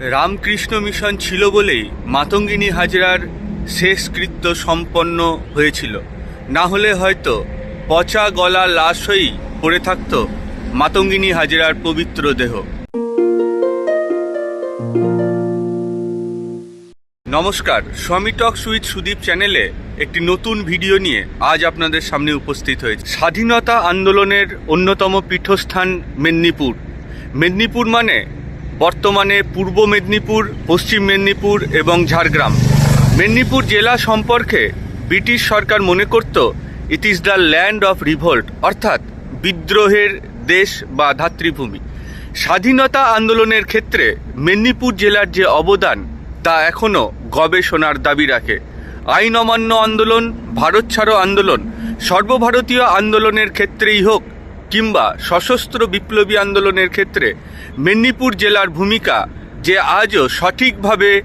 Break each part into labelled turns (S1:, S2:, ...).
S1: Ramakrishna mission ছিল বলেই মাতঙ্গিনী হাজরার শেষকৃত্য সম্পন্ন হয়েছিল। না হলে হয়তো পচা গলা লাশ হয়েই পড়ে থাকত মাতঙ্গিনী হাজরার পবিত্র দেহ। নমস্কার, স্বামী টক সুইট সুদীপ চ্যানেলে একটি নতুন ভিডিও নিয়ে আজ আপনাদের সামনে উপস্থিত হয়েছে। স্বাধীনতা আন্দোলনের অন্যতম পীঠস্থান মেদিনীপুর। মেদিনীপুর মানে বর্তমানে পূর্ব মেদিনীপুর, পশ্চিম মেদিনীপুর এবং ঝাড়গ্রাম। মেদিনীপুর জেলা সম্পর্কে ব্রিটিশ সরকার মনে করত it is the land of revolt অর্থাৎ বিদ্রোহের দেশ বা ধাতৃভূমি। স্বাধীনতা আন্দোলনের ক্ষেত্রে মেদিনীপুর জেলার যে অবদান, তা এখনও গবেষণার দাবি রাখে। আইন অমান্য আন্দোলন, ভারত ছাড়ো আন্দোলন, সর্বভারতীয় আন্দোলনের ক্ষেত্রেই হোক কিংবা সশস্ত্র বিপ্লবী আন্দোলনের ক্ষেত্রে মেদিনীপুর জেলার ভূমিকা যে আজও সঠিকভাবে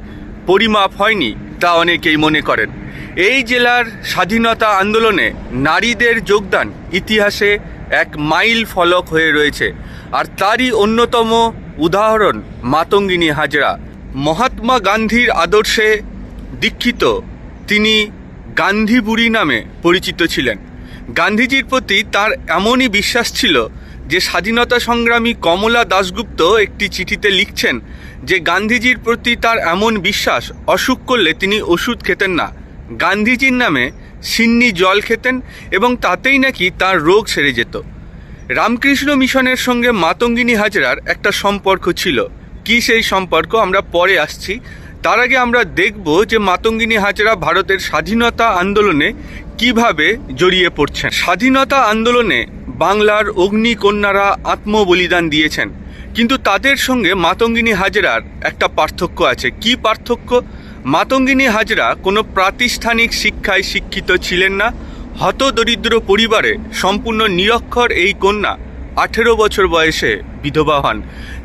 S1: পরিমাপ হয়নি তা অনেকেই মনে করেন। এই জেলার স্বাধীনতা আন্দোলনে নারীদের যোগদান ইতিহাসে এক মাইল ফলক হয়ে রয়েছে। আর তারই অন্যতম উদাহরণ মাতঙ্গিনী হাজরা। মহাত্মা গান্ধীর আদর্শে দীক্ষিত তিনি গান্ধী বুড়ি নামে পরিচিত ছিলেন। গান্ধীজির প্রতি তার এমনই বিশ্বাস ছিল যে স্বাধীনতা সংগ্রামী কমলা দাশগুপ্ত একটি চিঠিতে লিখছেন যে গান্ধীজির প্রতি তার এমন বিশ্বাস অসুখ করলে তিনি ওষুধ খেতেন না। গান্ধীজির নামে সিন্নি জল খেতেন এবং তাতেই নাকি তার রোগ সেরে যেত। রামকৃষ্ণ মিশনের সঙ্গে মাতঙ্গিনী হাজরার একটা সম্পর্ক ছিল। কি সেই সম্পর্ক? আমরা পরে আসছি। তার আগে আমরা দেখব যে মাতঙ্গিনী হাজরা ভারতের স্বাধীনতা আন্দোলনে কীভাবে জড়িয়ে পড়ছেন। স্বাধীনতা আন্দোলনে বাংলার অগ্নিকন্যারা আত্মবলিদান দিয়েছেন। কিন্তু তাদের সঙ্গে মাতঙ্গিনী হাজরার একটা পার্থক্য আছে। কি পার্থক্য? মাতঙ্গিনী হাজরা কোনো প্রাতিষ্ঠানিক শিক্ষায় শিক্ষিত ছিলেন না। হতদরিদ্র পরিবারে সম্পূর্ণ নিরক্ষর এই কন্যা আঠেরো বছর বয়সে বিধবা হন।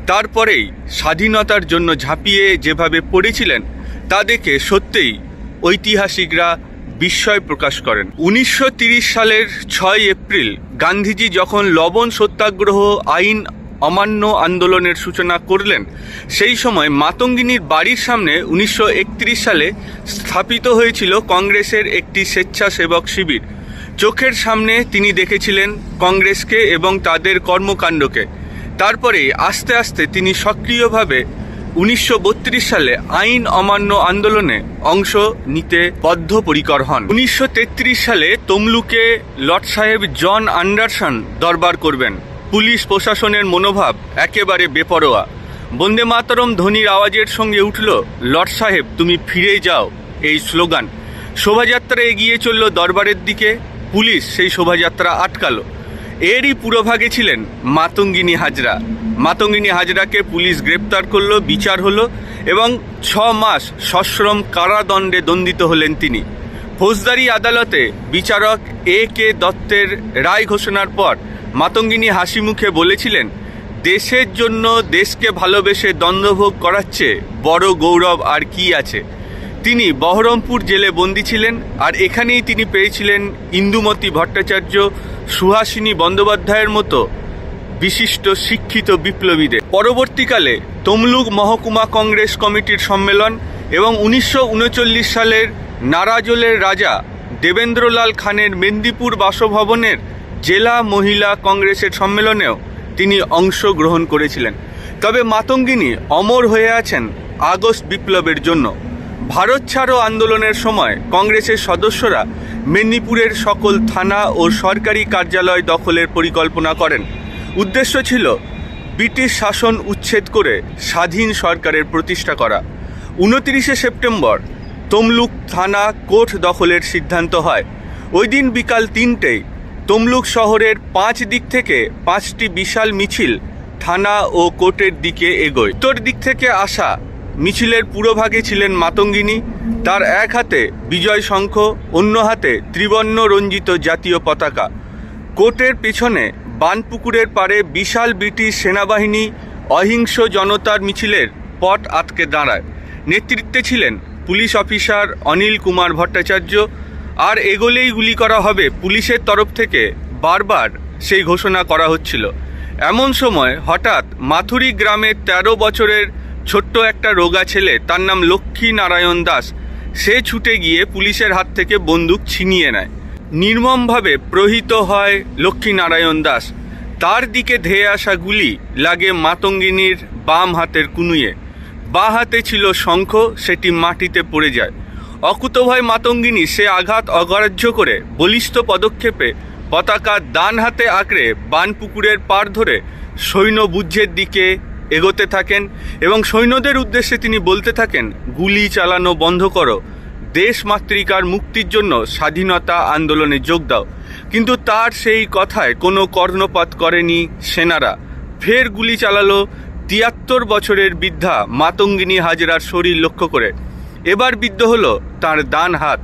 S1: তারপরেই স্বাধীনতার জন্য ঝাঁপিয়ে যেভাবে পড়েছিলেন, তা দেখে সত্যিই ঐতিহাসিকরা বিস্ময় প্রকাশ করেন। উনিশশো সালের ছয় এপ্রিল গান্ধীজি যখন লবণ সত্যাগ্রহ আইন অমান্য আন্দোলনের সূচনা করলেন, সেই সময় মাতঙ্গিনীর বাড়ির সামনে উনিশশো একত্রিশ সালে স্থাপিত হয়েছিল কংগ্রেসের একটি স্বেচ্ছাসেবক শিবির। চোখের সামনে তিনি দেখেছিলেন কংগ্রেসকে এবং তাদের কর্মকাণ্ডকে। তারপরে আস্তে আস্তে তিনি সক্রিয়ভাবে উনিশশো বত্রিশ সালে আইন অমান্য আন্দোলনে অংশ নিতে বদ্ধপরিকর হন। উনিশশো তেত্রিশ সালে তমলুকে লর্ড সাহেব জন আন্ডারসন দরবার করবেন। পুলিশ প্রশাসনের মনোভাব একেবারে বেপরোয়া। বন্দে মাতরম ধ্বনির আওয়াজের সঙ্গে উঠল, লর্ড সাহেব, তুমি ফিরে যাও। এই স্লোগান। শোভাযাত্রা এগিয়ে চলল দরবারের দিকে। পুলিশ সেই শোভাযাত্রা আটকালো। এরই পুরোভাগে ছিলেন মাতঙ্গিনী হাজরা। মাতঙ্গিনী হাজরাকে পুলিশ গ্রেপ্তার করল, বিচার হলো এবং ছ মাস সশ্রম কারাদণ্ডে দণ্ডিত হলেন তিনি। ফৌজদারি আদালতে বিচারক এ কে দত্তের রায় ঘোষণার পর মাতঙ্গিনী হাসি মুখে বলেছিলেন, দেশের জন্য দেশকে ভালোবেসে দ্বন্দ্বভোগ করাচ্ছে বড় গৌরব আর কি আছে? তিনি বহরমপুর জেলে বন্দী ছিলেন, আর এখানেই তিনি পেয়েছিলেন ইন্দুমতী ভট্টাচার্য সুহাসিনী বন্দ্যোপাধ্যায়ের মতো বিশিষ্ট শিক্ষিত বিপ্লবীদের। পরবর্তীকালে তমলুক মহকুমা কংগ্রেস কমিটির সম্মেলন এবং উনিশশো উনচল্লিশ সালের নারাজলের রাজা দেবেন্দ্রলাল খানের মেদিনীপুর বাসভবনের জেলা মহিলা কংগ্রেসের সম্মেলনেও তিনি অংশগ্রহণ করেছিলেন। তবে মাতঙ্গিনী অমর হয়ে আছেন আগস্ট বিপ্লবের জন্য। ভারত ছাড়ো আন্দোলনের সময় কংগ্রেসের সদস্যরা মেদিনীপুরের সকল থানা ও সরকারি কার্যালয় দখলের পরিকল্পনা করেন। উদ্দেশ্য ছিল ব্রিটিশ শাসন উচ্ছেদ করে স্বাধীন সরকারের প্রতিষ্ঠা করা। উনতিরিশে সেপ্টেম্বর তমলুক থানা কোর্ট দখলের সিদ্ধান্ত হয়। ওই দিন বিকাল তিনটেই তমলুক শহরের পাঁচ দিক থেকে পাঁচটি বিশাল মিছিল থানা ও কোর্টের দিকে এগোয়। উত্তর দিক থেকে আসা মিছিলের পুরোভাগে ছিলেন মাতঙ্গিনী। তার এক হাতে বিজয় শঙ্খ, অন্য হাতে ত্রিবর্ণ রঞ্জিত জাতীয় পতাকা। কোর্টের পেছনে বানপুকুরের পারে বিশাল ব্রিটিশ সেনাবাহিনী অহিংস জনতার মিছিলের পট আটকে দাঁড়ায়। নেতৃত্বে ছিলেন পুলিশ অফিসার অনিল কুমার ভট্টাচার্য। আর এগোলেই গুলি করা হবে পুলিশের তরফ থেকে বারবার সেই ঘোষণা করা হচ্ছিল। এমন সময় হঠাৎ মাথুরি গ্রামের ১৩ বছরের ছোট্ট একটা রোগা ছেলে, তার নাম লক্ষ্মী নারায়ণ দাস। সে ছুটে গিয়ে পুলিশের হাত থেকে বন্দুক ছিনিয়ে নেয়। নির্মমভাবে প্রহিত হয় লক্ষ্মী নারায়ণ দাস। তার দিকে ধেয়ে আসা গুলি লাগে মাতঙ্গিনীর বাম হাতের কুনুয়ে। বা হাতে ছিল শঙ্খ, সেটি মাটিতে পড়ে যায়। অকুতভয় মাতঙ্গিনী সে আঘাত অগ্রাহ্য করে বলিষ্ঠ পদক্ষেপে পতাকা ডান হাতে আঁকড়ে বানপুকুরের পার ধরে সৈন্য বুজ্জের দিকে এগোতে থাকেন এবং সৈন্যদের উদ্দেশ্যে তিনি বলতে থাকেন, গুলি চালানো বন্ধ করো। দেশ মাতৃকার মুক্তির জন্য স্বাধীনতা আন্দোলনে যোগ দাও। কিন্তু তার সেই কথায় কোনো কর্ণপাত করেনি সেনারা। ফের গুলি চালালো তিয়াত্তর বছরের বৃদ্ধা মাতঙ্গিনী হাজরার শরীর লক্ষ্য করে। এবার বিদ্ধ হলো তার ডান হাত।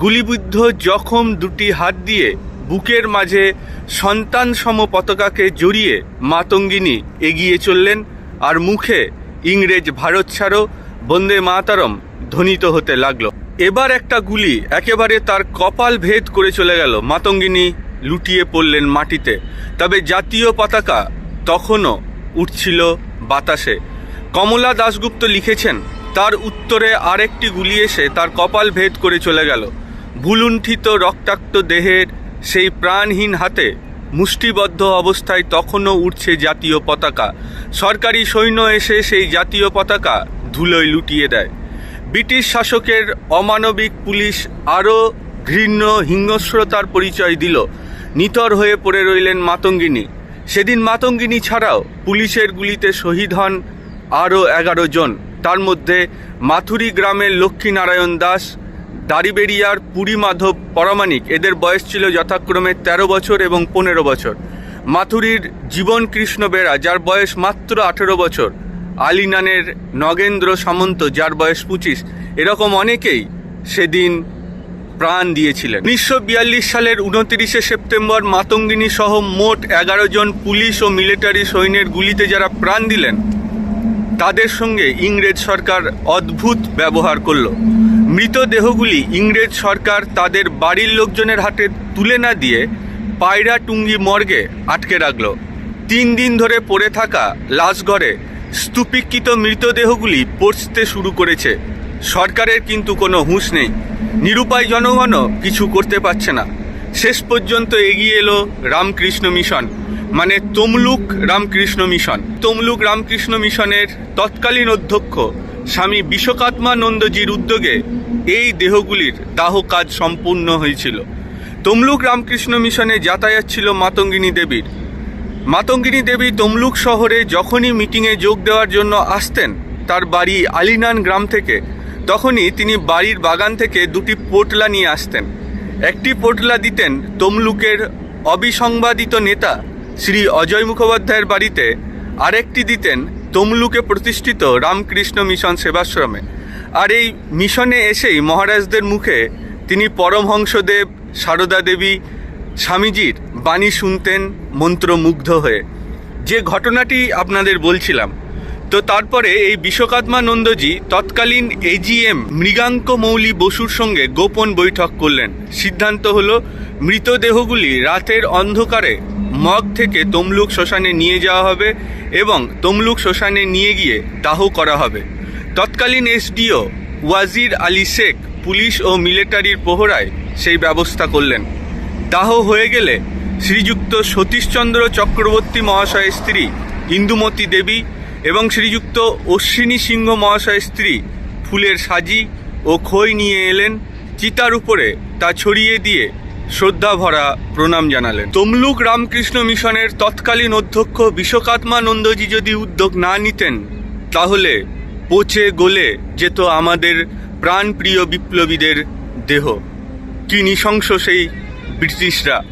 S1: গুলিবিদ্ধ জখম দুটি হাত দিয়ে বুকের মাঝে সন্তান সম পতাকাকে জড়িয়ে মাতঙ্গিনী এগিয়ে চললেন। আর মুখে ইংরেজ ভারত ছাড়ো, বন্দে মাতারম ধ্বনিত হতে লাগল। এবার একটা গুলি একেবারে তার কপাল ভেদ করে চলে গেল। মাতঙ্গিনী লুটিয়ে পড়লেন মাটিতে। তবে জাতীয় পতাকা তখনও উঠছিল বাতাসে। কমলা দাশগুপ্ত লিখেছেন, তার উত্তরে আরেকটি গুলি এসে তার কপাল ভেদ করে চলে গেল। ভুলুণ্ঠিত রক্তাক্ত দেহের সেই প্রাণহীন হাতে মুষ্টিবদ্ধ অবস্থায় তখনও উঠছে জাতীয় পতাকা। সরকারি সৈন্য এসে সেই জাতীয় পতাকা ধুলোয় লুটিয়ে দেয়। ব্রিটিশ শাসকের অমানবিক পুলিশ আরও ঘৃণ্য হিংস্রতার পরিচয় দিল। নিতর হয়ে পড়ে রইলেন মাতঙ্গিনী। সেদিন মাতঙ্গিনী ছাড়াও পুলিশের গুলিতে শহীদ হন আরও এগারো জন। তার মধ্যে মাথুরি গ্রামের লক্ষ্মীনারায়ণ দাস দাড়িবেড়িয়ার পুরী মাধব পরামানিক এদের বয়স ছিল যথাক্রমে ১৩ বছর এবং পনেরো বছর। মাথুরির জীবন কৃষ্ণ বেড়া, যার বয়স মাত্র আঠেরো বছর। আলিনানের নগেন্দ্র সামন্ত, যার বয়স পঁচিশ। এরকম অনেকেই সেদিন প্রাণ দিয়েছিলেন। উনিশশো বিয়াল্লিশ সালের উনত্রিশে সেপ্টেম্বর মাতঙ্গিনী সহ মোট এগারো জন পুলিশ ও মিলিটারি সৈন্যের গুলিতে যারা প্রাণ দিলেন, তাদের সঙ্গে ইংরেজ সরকার অদ্ভুত ব্যবহার করল। মৃতদেহগুলি ইংরেজ সরকার তাদের বাড়ির লোকজনের হাতে তুলে না দিয়ে পায়রা টুঙ্গি মর্গে আটকে রাখল। তিন দিন ধরে পড়ে থাকা লাশঘরে স্তূপিকৃত মৃতদেহগুলি পচতে শুরু করেছে। সরকারের কিন্তু কোনো হুঁশ নেই। নিরুপায় জনগণও কিছু করতে পারছে না। শেষ পর্যন্ত এগিয়ে এলো রামকৃষ্ণ মিশন মানে তমলুক রামকৃষ্ণ মিশন। তমলুক রামকৃষ্ণ মিশনের তৎকালীন অধ্যক্ষ স্বামী বিশ্বকাত্মানন্দজির উদ্যোগে এই দেহগুলির দাহ কাজ সম্পূর্ণ হয়েছিল। তমলুক রামকৃষ্ণ মিশনে যাতায়াত ছিল মাতঙ্গিনী দেবীর। মাতঙ্গিনী দেবী তমলুক শহরে যখনই মিটিংয়ে যোগ দেওয়ার জন্য আসতেন, তার বাড়ি আলিনান গ্রাম থেকে, তখনই তিনি বাড়ির বাগান থেকে দুটি পোটলা নিয়ে আসতেন। একটি পোটলা দিতেন তমলুকের অবিসংবাদিত নেতা শ্রী অজয় মুখোপাধ্যায়ের বাড়িতে, আরেকটি দিতেন তমলুকে প্রতিষ্ঠিত রামকৃষ্ণ মিশন সেবাশ্রমে। আর এই মিশনে এসেই মহারাজদের মুখে তিনি পরমহংসদেব সারদা দেবী স্বামীজির বাণী শুনতেন মন্ত্রমুগ্ধ হয়ে। যে ঘটনাটি আপনাদের বলছিলাম, তো তারপরে এই বিশ্বকাত্মানন্দজি তৎকালীন এজিএম মৃগাঙ্ক মৌলি বসুর সঙ্গে গোপন বৈঠক করলেন। সিদ্ধান্ত হলো, মৃতদেহগুলি রাতের অন্ধকারে মগ থেকে তমলুক শ্মশানে নিয়ে যাওয়া হবে এবং তমলুক শ্মশানে নিয়ে গিয়ে দাহ করা হবে। তৎকালীন এসডিও ওয়াজির আলী শেখ পুলিশ ও মিলিটারির প্রহরায় সেই ব্যবস্থা করলেন। দাহ হয়ে গেলে শ্রীযুক্ত সতীশচন্দ্র চক্রবর্তী মহাশয়ের স্ত্রী ইন্দুমতী দেবী এবং শ্রীযুক্ত অশ্বিনী সিংহ মহাশয়ের স্ত্রী ফুলের সাজি ও খই নিয়ে এলেন, চিতার উপরে তা ছড়িয়ে দিয়ে শ্রদ্ধা ভরা প্রণাম জানালেন। তমলুক রামকৃষ্ণ মিশনের তৎকালীন অধ্যক্ষ বিশ্বকাত্মানন্দজি যদি উদ্যোগ না নিতেন, তাহলে পচে গলে যেত আমাদের প্রাণপ্রিয় বিপ্লবীদের দেহ। কি নৃশংস সেই ব্রিটিশরা।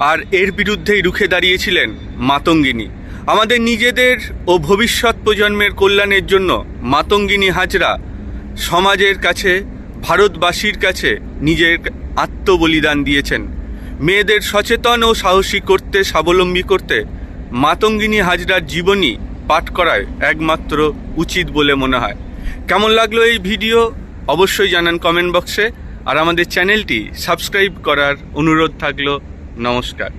S1: আর এর বিরুদ্ধেই রুখে দাঁড়িয়েছিলেন মাতঙ্গিনী। আমাদের নিজেদের ও ভবিষ্যৎ প্রজন্মের কল্যাণের জন্য মাতঙ্গিনী হাজরা সমাজের কাছে, ভারতবাসীর কাছে নিজের আত্মবলিদান দিয়েছেন। মেয়েদের সচেতন ও সাহসী করতে, স্বাবলম্বী করতে মাতঙ্গিনী হাজরার জীবনী পাঠ করায় একমাত্র উচিত বলে মনে হয়। কেমন লাগল এই ভিডিও? অবশ্যই জানান কমেন্ট বক্সে আর আমাদের চ্যানেলটি সাবস্ক্রাইব করার অনুরোধ থাকল। নমস্কার।